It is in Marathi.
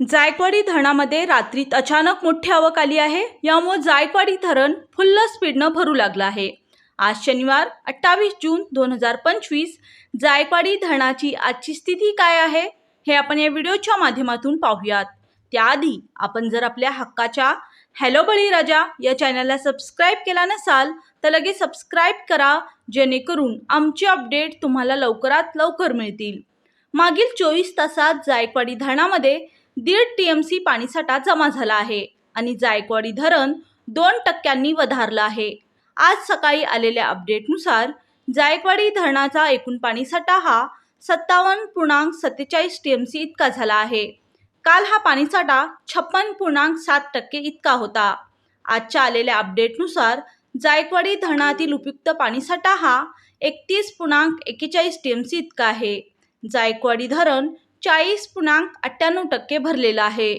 जायकवाडी धरणामध्ये रात्रीत अचानक मोठी आवक आली आहे. यामुळे जायकवाडी धरण फुल्ल स्पीडनं भरू लागलं आहे. आज शनिवार अठ्ठावीस जून दोन हजार पंचवीस. जायकवाडी धरणाची आजची स्थिती काय आहे? हे आपण या व्हिडिओच्या माध्यमातून पाहूयात. त्याआधी आपण जर आपल्या हक्काच्या हॅलो बळीराजा या चॅनलला सबस्क्राईब केला नसाल तर लगेच सबस्क्राईब करा जेणेकरून आमचे अपडेट तुम्हाला लवकरात लवकर मिळतील. मागील चोवीस तासात जायकवाडी धरणामध्ये दीड टी एम सी पाणीसाठा जमा झाला आहे आणि जायकवाडी धरण दोन टक्क्यांनी वधारलं आहे. आज सकाळी आलेल्या अपडेटनुसार जायकवाडी धरणाचा एकूण पाणीसाठा हा सत्तावन्न पूर्णांक सत्तेचाळीस टी एम सी इतका झाला आहे. काल हा पाणीसाठा छप्पन पूर्णांक सात टक्के इतका होता. आजच्या आलेल्या अपडेटनुसार जायकवाडी धरणातील उपयुक्त पाणीसाठा हा एकतीस पूर्णांक एक्केचाळीस टी एम सी इतका आहे. जायकवाडी धरण चाळीस पूर्णांक अठ्ठ्याण्णव टक्के भरलेला आहे.